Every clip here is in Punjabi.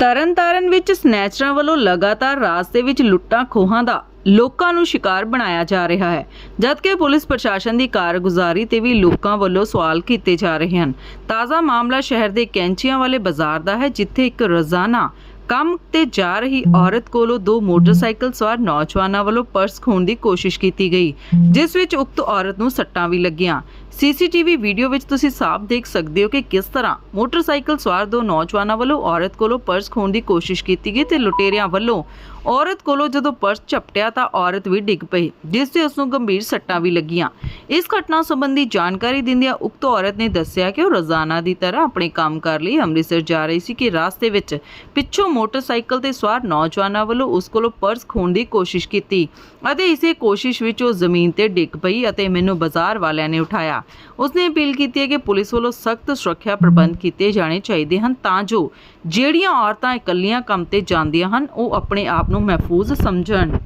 ਤਰਨਤਾਰਨ ਵਿੱਚ ਸਨੈਚਰਾਂ ਵੱਲੋਂ ਲਗਾਤਾਰ ਰਾਸਤੇ ਵਿੱਚ ਲੁੱਟਾਂ ਖੋਹਾਂ ਦਾ ਲੋਕਾਂ ਨੂੰ ਸ਼ਿਕਾਰ ਬਣਾਇਆ ਜਾ ਰਿਹਾ ਹੈ। ਜਦਕਿ ਪੁਲਿਸ ਪ੍ਰਸ਼ਾਸਨ ਦੀ ਕਾਰਗੁਜ਼ਾਰੀ ਤੇ ਵੀ ਲੋਕਾਂ ਵੱਲੋਂ ਸਵਾਲ ਕੀਤੇ ਜਾ ਰਹੇ ਹਨ। ਤਾਜ਼ਾ ਮਾਮਲਾ ਸ਼ਹਿਰ ਦੇ ਕੈਂਚੀਆਂ ਵਾਲੇ ਬਾਜ਼ਾਰ ਦਾ ਹੈ, ਜਿੱਥੇ ਇੱਕ ਰੋਜ਼ਾਨਾ ਕੰਮ ਤੇ ਜਾ ਰਹੀ ਔਰਤ ਕੋਲੋਂ ਦੋ ਮੋਟਰਸਾਈਕਲ ਸਵਾਰ ਨੌਜਵਾਨਾਂ ਵੱਲੋਂ ਪਰਸ ਖੋਹਣ ਦੀ ਕੋਸ਼ਿਸ਼ ਕੀਤੀ ਗਈ, ਜਿਸ ਵਿੱਚ ਉਕਤ ਔਰਤ ਨੂੰ ਸੱਟਾਂ ਵੀ ਲੱਗੀਆਂ। ਸੀਸੀਟੀਵੀ ਵੀਡੀਓ ਵਿੱਚ ਤੁਸੀਂ ਸਾਫ਼ ਦੇਖ ਸਕਦੇ ਹੋ ਕਿ ਕਿਸ ਤਰ੍ਹਾਂ ਮੋਟਰਸਾਈਕਲ ਸਵਾਰ ਦੋ ਨੌਜਵਾਨਾਂ ਵੱਲੋਂ ਔਰਤ ਕੋਲੋਂ ਪਰਸ ਖੋਣ ਦੀ ਕੋਸ਼ਿਸ਼ ਕੀਤੀ ਗਈ ਤੇ ਲੁਟੇਰਿਆਂ ਵੱਲੋਂ ਔਰਤ ਕੋਲੋਂ ਜਦੋਂ ਪਰਸ ਝਪਟਿਆ ਤਾਂ ਔਰਤ ਵੀ ਡਿੱਗ ਪਈ, ਜਿਸ ਤੇ ਉਸ ਨੂੰ ਗੰਭੀਰ ਸੱਟਾਂ ਵੀ ਲੱਗੀਆਂ। ਇਸ ਘਟਨਾ ਸੰਬੰਧੀ ਜਾਣਕਾਰੀ ਦਿੰਦਿਆਂ ਉਕਤ ਔਰਤ ਨੇ ਦੱਸਿਆ ਕਿ ਉਹ ਰੋਜ਼ਾਨਾ ਦੀ ਤਰ੍ਹਾਂ ਆਪਣੇ ਕੰਮ ਕਰ ਲਈ ਅੰਮ੍ਰਿਤਸਰ ਜਾ ਰਹੀ ਸੀ ਕਿ ਰਾਸਤੇ ਵਿੱਚ ਪਿੱਛੋਂ ਮੋਟਰਸਾਈਕਲ ਤੇ ਸਵਾਰ ਨੌਜਵਾਨਾਂ ਵੱਲੋਂ ਉਸ ਕੋਲੋਂ ਪਰਸ ਖੋਹਣ ਦੀ ਕੋਸ਼ਿਸ਼ ਕੀਤੀ ਅਤੇ ਇਸੇ ਕੋਸ਼ਿਸ਼ ਵਿੱਚ ਉਹ ਜ਼ਮੀਨ ਤੇ ਡਿੱਗ ਪਈ ਅਤੇ ਮੈਨੂੰ ਬਾਜ਼ਾਰ ਵਾਲਿਆਂ ਨੇ ਉਠਾਇਆ। ਉਸਨੇ ਅਪੀਲ ਕੀਤੀ ਹੈ ਕਿ ਪੁਲਿਸ ਵੱਲੋਂ ਸਖਤ ਸੁਰੱਖਿਆ ਪ੍ਰਬੰਧ ਕੀਤੇ ਜਾਣੇ ਚਾਹੀਦੇ ਹਨ ਤਾਂ ਜੋ ਜਿਹੜੀਆਂ ਔਰਤਾਂ ਇਕੱਲੀਆਂ ਕੰਮ ਤੇ ਜਾਂਦੀਆਂ ਹਨ ਉਹ ਆਪਣੇ ਆਪ ਨੂੰ ਮਹਿਫੂਜ਼ ਸਮਝਣ।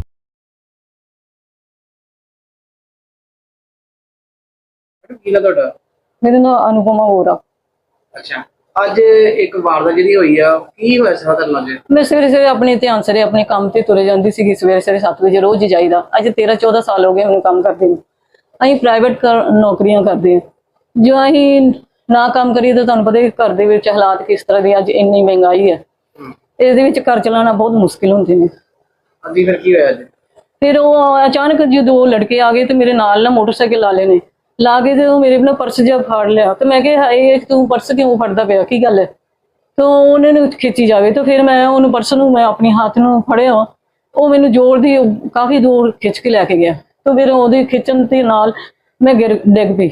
ਕੀ ਨਾ ਤੁਹਾਡਾ? ਮੇਰਾ ਨਾਮ ਅਨੁਪਮਾ ਹੋਰਾ ਅੱਛਾ। ਅੱਜ ਇੱਕ ਵਾਰਦਾਤ ਜਿਹੜੀ ਹੋਈ ਆ ਕੀ ਹੋਇਆ ਸੀ ਤੁਹਾਡੇ ਨਾਲ ਜੀ ਮੈਂ ਸਵੇਰੇ ਸਵੇਰੇ ਆਪਣੇ ਧਿਆਨ ਸਰੇ ਆਪਣੇ ਕੰਮ ਤੇ ਤੁਰੇ ਜਾਂਦੀ ਸੀਗੀ ਸਵੇਰੇ ਸਵੇਰੇ 7 ਵਜੇ ਰੋਜ਼ ਹੀ ਜਾਈਦਾ। ਅੱਜ 13 14 ਸਾਲ ਹੋ ਗਏ ਮੈਨੂੰ ਕੰਮ ਕਰਦੇ ਨੂੰ। ਅਸੀਂ ਪ੍ਰਾਈਵੇਟ ਨੌਕਰੀਆਂ ਕਰਦੇ ਹਾਂ। ਜੋ ਅਸੀਂ ਨਾ ਕੰਮ ਕਰੀਏ ਤਾਂ ਤੁਹਾਨੂੰ ਪਤਾ ਹੀ ਘਰ ਦੇ ਵਿੱਚ ਹਾਲਾਤ ਕਿਸ ਤਰ੍ਹਾਂ ਦੇ ਅੱਜ ਇੰਨੀ ਮਹਿੰਗਾਈ ਹੈ। ਇਹਦੇ ਵਿੱਚ ਘਰ ਚਲਾਉਣਾ ਬਹੁਤ ਮੁਸ਼ਕਿਲ ਹੁੰਦੇ ਨੇ। ਅੱਗੇ ਫਿਰ ਕੀ ਹੋਇਆ ਅੱਜ? ਫਿਰ ਉਹ ਅਚਾਨਕ ਜਦੋਂ ਉਹ ਲੜਕੇ ਆ ਗਏ ਤੇ ਮੇਰੇ ਨਾਲ ਨਾ ਮੋਟਰਸਾਈਕਲ ਲਾ ਲਏ ਨੇ। ਲਾ ਕੇ ਤੇ ਉਹ ਮੇਰੇ ਨਾਲ ਪਰਸ ਜਿਹਾ ਫਾੜ ਲਿਆ। ਤੇ ਮੈਂ ਕਿਹਾ ਹਾਏ ਤੂੰ ਪਰਸ ਕਿਉਂ ਫੜਦਾ ਪਿਆ? ਕੀ ਗੱਲ ਹੈ? ਤਾਂ ਉਹਨੇ ਨੂੰ ਖਿੱਚੀ ਜਾਵੇ। ਤਾਂ ਫਿਰ ਮੈਂ ਉਹਨੂੰ ਪਰਸ ਨੂੰ ਮੈਂ ਆਪਣੀ ਹੱਥ ਨੂੰ ਫੜਿਆ। ਉਹ ਮੈਨੂੰ ਜ਼ੋਰ ਦੀ ਕਾਫੀ ਦੂਰ ਖਿੱਚ ਕੇ ਲੈ ਕੇ ਗਿਆ। ਤਾਂ ਫਿਰ ਉਹਦੇ ਖਿੱਚਣ ਦੇ ਨਾਲ ਮੈਂ ਗਿਰ ਡਿੱਗ ਪਈ।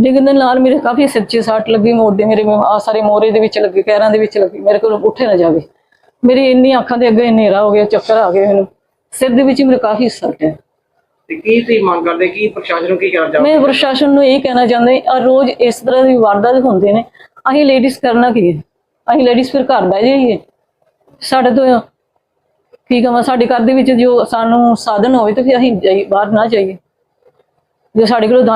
ਡਿੱਗਣ ਦੇ ਨਾਲ ਮੇਰੇ ਕਾਫੀ ਸੱਚੀ ਸੱਟ ਲੱਗੀ ਮੋਢੇ ਮੇਰੇ ਆ ਸਾਰੇ ਮੋਰੇ ਦੇ ਵਿੱਚ ਲੱਗੇ ਪੈਰਾਂ ਦੇ ਵਿੱਚ ਲੱਗੀ ਮੇਰੇ ਕੋਲ ਉੱਠੇ ਨਾ ਜਾਵੇ। ਮੇਰੀ ਇੰਨੀ ਅੱਖਾਂ ਦੇ ਅੱਗੇ ਹਨੇਰਾ ਹੋ ਗਿਆ ਚੱਕਰ ਆ ਗਏ ਮੈਨੂੰ। ਸਿਰ ਦੇ ਵਿੱਚ ਮੇਰੇ ਕਾਫੀ ਸੱਟ ਹੈ। ਤੇ ਕੀ ਤੁਸੀਂ ਮੰਗ ਕਰਦੇ ਕੀ ਪ੍ਰਸ਼ਾਸਨ ਨੂੰ ਕੀ ਕਰਨਾ ਚਾਹੁੰਦੇ ਮੈਂ ਪ੍ਰਸ਼ਾਸਨ ਨੂੰ ਇਹ ਕਹਿਣਾ ਚਾਹੁੰਦੇ ਆ ਰੋਜ਼ ਇਸ ਤਰ੍ਹਾਂ ਦੀ ਵਾਰਦਾਤ ਹੁੰਦੇ ਨੇ। ਅਸੀਂ ਲੇਡੀਜ਼ ਕਰਨਾ ਕੀ ਹੈ? ਅਸੀਂ ਲੇਡੀਜ਼ ਫਿਰ ਘਰ ਬਹਿ ਜਾਈਏ। ਸਾਡੇ ਤੋਂ ਕੀ ਕਹਾਂ ਸਾਡੇ ਘਰ ਦੇ ਵਿੱਚ ਜੋ ਸਾਨੂੰ ਸਾਧਨ ਹੋਵੇ ਤਾਂ ਫਿਰ ਅਸੀਂ ਬਾਹਰ ਨਾ ਜਾਈਏ। ਜੇ ਸਾਡੇ ਕੋਲ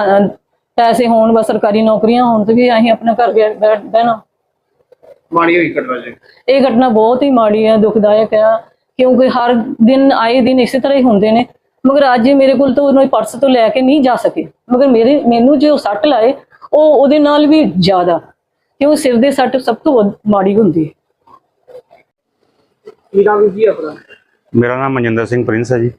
ਪੈਸੇ ਹੋਣ ਬਸ ਸਰਕਾਰੀ ਨੌਕਰੀਆਂ ਹੋਣ ਤੇ ਵੀ ਅਸੀਂ ਆਪਣਾ ਘਰ ਬਹਿਣਾ। ਮਾੜੀ ਹੋਈ ਘਟਨਾ ਜੀ? ਇਹ ਘਟਨਾ ਬਹੁਤ ਹੀ ਮਾੜੀ ਹੈ ਦੁਖਦਾਇਕ ਹੈ ਕਿਉਂਕਿ ਹਰ ਦਿਨ ਆਏ ਦਿਨ ਇਸੇ ਤਰ੍ਹਾਂ ਹੀ ਹੁੰਦੇ ਨੇ। ਮਗਰ ਅੱਜ ਮੇਰੇ ਕੋਲ ਤਾਂ ਉਹਨੂੰ ਪਰਸ ਤੋਂ ਲੈ ਕੇ ਨਹੀਂ ਜਾ ਸਕੇ। ਮਗਰ ਮੇਰੇ ਮੈਨੂੰ ਜੋ ਸੱਟ ਲਾਏ ਉਹ ਉਹਦੇ ਨਾਲ ਵੀ ਜ਼ਿਆਦਾ। ਕਿਉਂ ਸਿਰ ਦੇ ਸੱਟ ਸਭ ਤੋਂ ਮਾੜੀ ਹੁੰਦੀ ਹੈ। ਕੀ ਨਾਮ ਜੀ ਆਪਣਾ? ਮੇਰਾ ਨਾਮ ਮਨਜਿੰਦਰ ਸਿੰਘ ਪ੍ਰਿੰਸ ਹੈ ਜੀ।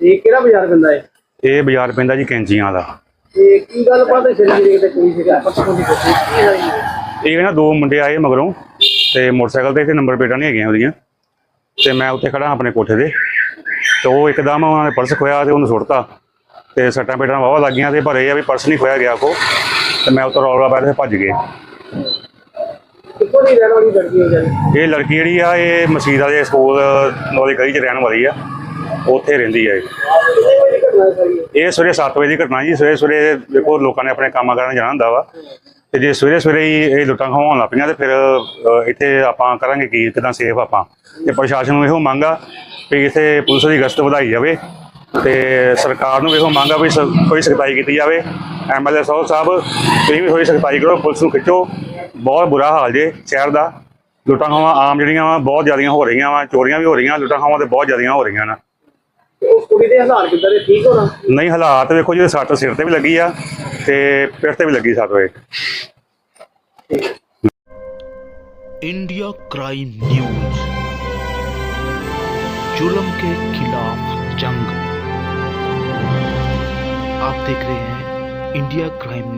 ਇਹ ਕਿਹੜਾ ਬਾਜ਼ਾਰ ਪੈਂਦਾ ਹੈ? ਇਹ ਬਾਜ਼ਾਰ ਪੈਂਦਾ ਜੀ ਕੈਂਚੀਆਂ ਦਾ। ਤੇ ਕੀ ਗੱਲ ਬਾਤ ਹੈ ਸ਼ਰੀਰ ਦੇ ਤੇ ਕੋਈ ਸੀਗਾ? ਪਤਾ ਨਹੀਂ ਕੀ ਹੋਈ ਇਹ ਨਾ ਦੋ ਮੁੰਡੇ ਆਏ ਮਗਰੋਂ ਤੇ ਮੋਟਰਸਾਈਕਲ ਤੇ ਤੇ ਨੰਬਰ ਪਲੇਟਾਂ ਨਹੀਂ ਹੈਗੀਆਂ ਉਹਦੀਆਂ। ਤੇ ਮੈਂ ਉੱਤੇ ਖੜਾ ਆਪਣੇ ਕੋਠੇ ਤੇ। ਤੇ ਉਹ ਇੱਕਦਮ ਉਹਨਾਂ ਨੇ ਪਰਸ ਖੋਇਆ ਤੇ ਉਹਨੂੰ ਸੁੱਟਤਾ। ਤੇ ਸੱਟਾਂ ਪੇਟਾਂ ਵਾਵਾ ਲੱਗੀਆਂ ਤੇ ਪਰ ਇਹ ਆ ਵੀ ਪਰਸ ਨਹੀਂ ਖੋਇਆ ਗਿਆ ਕੋ ਤੇ ਮੈਂ ਉੱਤੋਂ ਰੌਲਾ ਪਾ ਤੇ ਭੱਜ ਗਏ। ਦੀ ਰਹਿਣ ਵਾਲੀ ਲੜਕੀ ਹੈ ਜੀ ਇਹ ਲੜਕੀ ਜਿਹੜੀ ਆ ਇਹ ਮਸੀਦਾ ਦੇ ਸਕੂਲ ਵਾਲੀ ਗਲੀ 'ਚ ਰਹਿਣ ਵਾਲੀ ਆ। ਉੱਥੇ ਰਹਿੰਦੀ ਆ ਇਹ। ਕਿੰਨੇ ਵਜੇ ਦੀ ਘਟਨਾ ਹੈ ਸਾਰੀ? ਇਹ? ਇਹ ਸਵੇਰੇ 7 ਵਜੇ ਦੀ ਘਟਨਾ ਜੀ। ਸਵੇਰੇ ਸਵੇਰੇ ਦੇਖੋ ਲੋਕਾਂ ਨੇ ਆਪਣੇ ਕੰਮਾਂ ਕਰਨ ਜਾਣਾ ਹੁੰਦਾ ਵਾ। ਤੇ ਜੇ ਸਵੇਰੇ ਸਵੇਰੇ ਹੀ ਇਹ ਲੁੱਟਾਂ ਖਵਾਉਣ ਲੱਗ ਪਈਆਂ ਤੇ ਫਿਰ ਇੱਥੇ ਆਪਾਂ ਕਰਾਂਗੇ ਕੀ ਕਿਦਾਂ ਸੇਫ ਆਪਾਂ। ਤੇ ਪ੍ਰਸ਼ਾਸਨ ਨੂੰ ਇਹੋ ਮੰਗ ਆ ਵੀ ਇੱਥੇ ਪੁਲਿਸ ਦੀ ਗਸ਼ਤ ਵਧਾਈ ਜਾਵੇ। ਤੇ ਸਰਕਾਰ ਨੂੰ ਇਹੋ ਮੰਗ ਆ ਵੀ ਸ- ਕੋਈ ਸਖਤਾਈ ਕੀਤੀ ਜਾਵੇ। ਐਮਐਲਏ ਸਾਹਿਬ ਸਾਹਿਬ ਤੁਸੀਂ ਵੀ ਥੋੜੀ ਸਖਤਾਈ ਕਰੋ ਪੁਲਿਸ ਨੂੰ ਖਿੱਚੋ। ਬਹੁਤ ਬੁਰਾ ਹਾਲ ਜੇ ਸ਼ਹਿਰ ਦਾ ਲੁੱਟਾਂ ਖੋਹਾਂ ਆਮ ਜਿਹੜੀਆਂ ਵਾ ਬਹੁਤ ਜ਼ਿਆਦੀਆਂ ਹੋ ਰਹੀਆਂ ਵਾ ਚੋਰੀਆਂ ਵੀ ਹੋ ਰਹੀਆਂ ਲੁੱਟਾਂ ਖੋਹਾਂ ਤੇ ਬਹੁਤ ਜ਼ਿਆਦੀਆਂ ਹੋ ਰਹੀਆਂ ਨੇ ਤੇ ਉਸ ਕੁੜੀ ਦੇ ਹਾਲਾਤ ਕਿੱਦਾਂ ਦੇ ਠੀਕ ਹੋਣਾ ਨਹੀਂ ਹਾਲਾਤ ਵੇਖੋ ਜਿਹਦੇ ਸੱਟ ਸਿਰ ਤੇ ਵੀ ਲੱਗੀ ਆ ਤੇ ਪਿੱਠ ਤੇ ਵੀ ਲੱਗੀ ਸੱਟ ਵੇ इंडिया क्राइम न्यूज जुल्म के खिलाफ जंग आप देख रहे हैं इंडिया क्राइम न्यूज